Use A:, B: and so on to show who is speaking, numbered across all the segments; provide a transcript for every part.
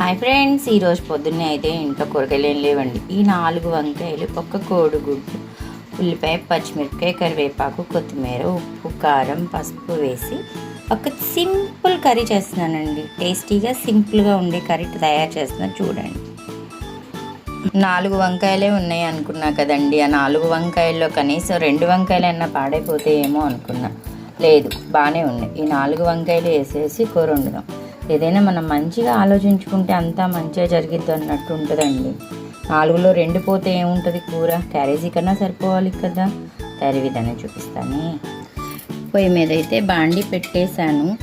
A: Hi friends ఈరోజు పొద్దున్నే అయితే ఇంట్లో కూరగాయలు ఏం లేవండి. ఈ నాలుగు వంకాయలు ఒక్క కోడిగుడ్డు ఉల్లిపాయ పచ్చిమిరపకాయ కరివేపాకు కొత్తిమీర ఉప్పు కారం పసుపు వేసి ఒక సింపుల్ కర్రీ చేస్తున్నానండి. టేస్టీగా సింపుల్గా ఉండే కర్రీ తయారు చేస్తున్నాను చూడండి. నాలుగు వంకాయలే ఉన్నాయి అనుకున్నా కదండి. ఆ నాలుగు వంకాయల్లో కనీసం రెండు వంకాయలన్నా పాడైపోతే ఏమో అనుకున్నా. లేదు బాగానే ఉన్నాయి. ఈ నాలుగు వంకాయలు వేసేసి కూర వండుదాం. ఏదైనా మనం మంచిగా ఆలోచించుకుంటే అంతా మంచిగా జరిగిద్ది అన్నట్టు ఉంటుందండి. నాలుగులో రెండు పోతే ఏముంటుంది కూర? క్యారేజీ కన్నా సరిపోవాలి కదా. తయారీ విధానం చూపిస్తాను. పొయ్యి మీద అయితే బాండి పెట్టేశాను.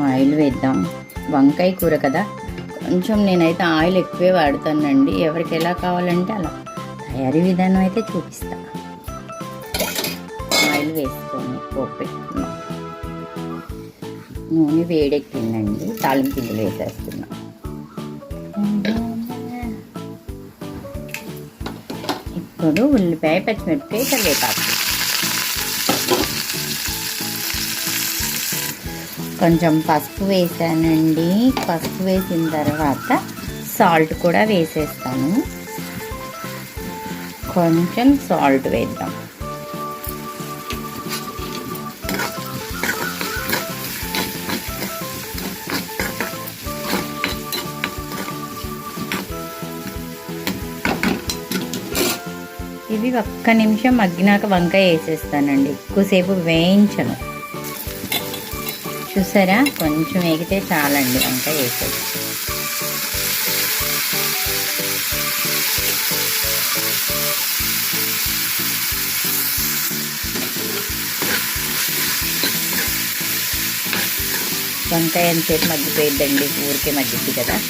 A: ఆయిల్ వేద్దాం. వంకాయ కూర కదా. కొంచెం నేనైతే ఆయిల్ ఎక్కువే వాడతానండి. ఎవరికి ఎలా కావాలంటే అలా. తయారీ విధానం అయితే చూపిస్తా. ఆయిల్ వేసుకొని పోపు పెట్టుకున్నాం నూనె వేడెక్కిందండి. తాలింపు గింజలు వేసేస్తున్నాం. ఇప్పుడు ఉల్లిపాయ పచ్చిమిరపకాయ కరివేపాకు. కొంచెం పసుపు వేసానండి. పసుపు వేసిన తర్వాత సాల్ట్ కూడా వేసేస్తాను. కొంచెం సాల్ట్ వేద్దాం. ఇవి ఒక్క నిమిషం మగ్గినాక వంకాయ వేసేస్తానండి. ఎక్కువసేపు వేయించను. చూసారా? కొంచెం వేగితే చాలండి వంకాయ వేసేది. వంకాయ ఎంతసేపు మగ్గిపోయిద్దండి? ఊరికే మగ్గిద్ది కదా?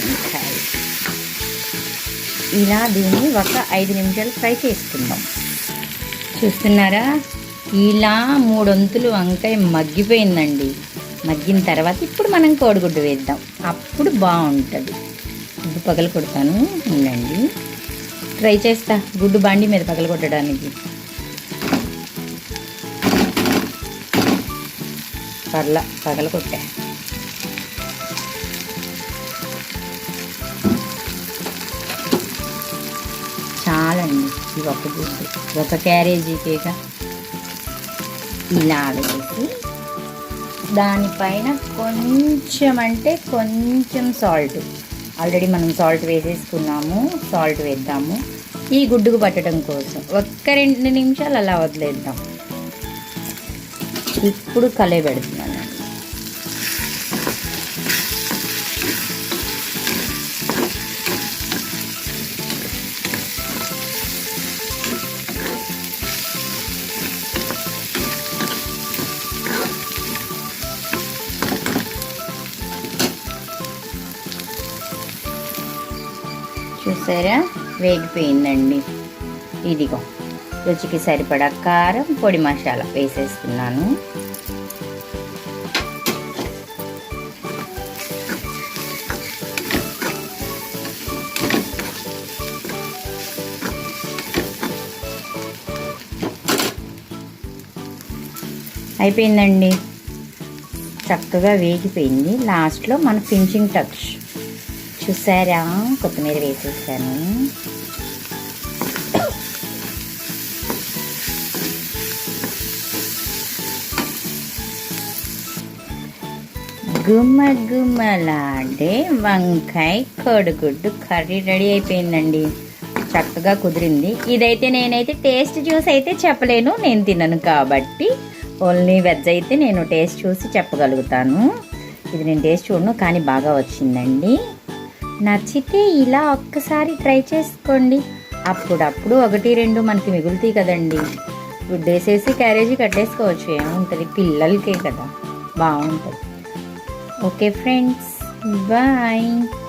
A: వంకాయ ఇలా దీన్ని ఒక ఐదు నిమిషాలు ఫ్రై చేసుకుందాం. చూస్తున్నారా? ఇలా మూడొంతులు వంకాయ మగ్గిపోయిందండి. మగ్గిన తర్వాత ఇప్పుడు మనం కోడిగుడ్డు వేద్దాం. అప్పుడు బాగుంటుంది. గుడ్డు పగల కొడతాను. ఉండండి. ట్రై చేస్తా. గుడ్డు బండి మీద పగల కొట్టడానికి. పర్ల పగల కొట్టా. చాలండి ఒక గుడ్డు ఒక క్యారేజీకేగా ఇలా వేసి దానిపైన కొంచెం అంటే కొంచెం సాల్ట్. ఆల్రెడీ మనం సాల్ట్ వేసేసుకున్నాము సాల్ట్ వేద్దాము. ఈ గుడ్డుకు పట్టడం కోసం ఒక్క రెండు నిమిషాలు అలా వదిలేద్దాం. ఇప్పుడు కలయ పెడుతున్నాను చూసారా? వేగిపోయిందండి. ఇదిగో రుచికి సరిపడా కారం పొడి మసాలా వేసేస్తున్నాను. అయిపోయిందండి. చక్కగా వేగిపోయింది. లాస్ట్లో మన ఫినిషింగ్ టచ్. చూసారా? కొత్తిమీర వేసేసాను. గుమ్మ గుమ్మలాడే వంకాయ కోడిగుడ్డు కర్రీ రెడీ అయిపోయిందండి. చక్కగా కుదిరింది. ఇదైతే నేనైతే టేస్ట్ చూసి అయితే చెప్పలేను. నేను తినను కాబట్టి ఓన్లీ వెజ్ అయితే నేను టేస్ట్ చూసి చెప్పగలుగుతాను. ఇది నేను టేస్ట్ చూడను కానీ బాగా వచ్చిందండి. నచ్చితే ఇలా ఒక్కసారి ట్రై చేసుకోండి. అప్పుడప్పుడు ఒకటి రెండు మనకి మిగులుతాయి కదండి. గుడ్డేసేసి క్యారేజీ కట్టేసుకోవచ్చు. ఏముంటుంది? పిల్లలకే కదా. బాగుంటుంది. Okay friends bye.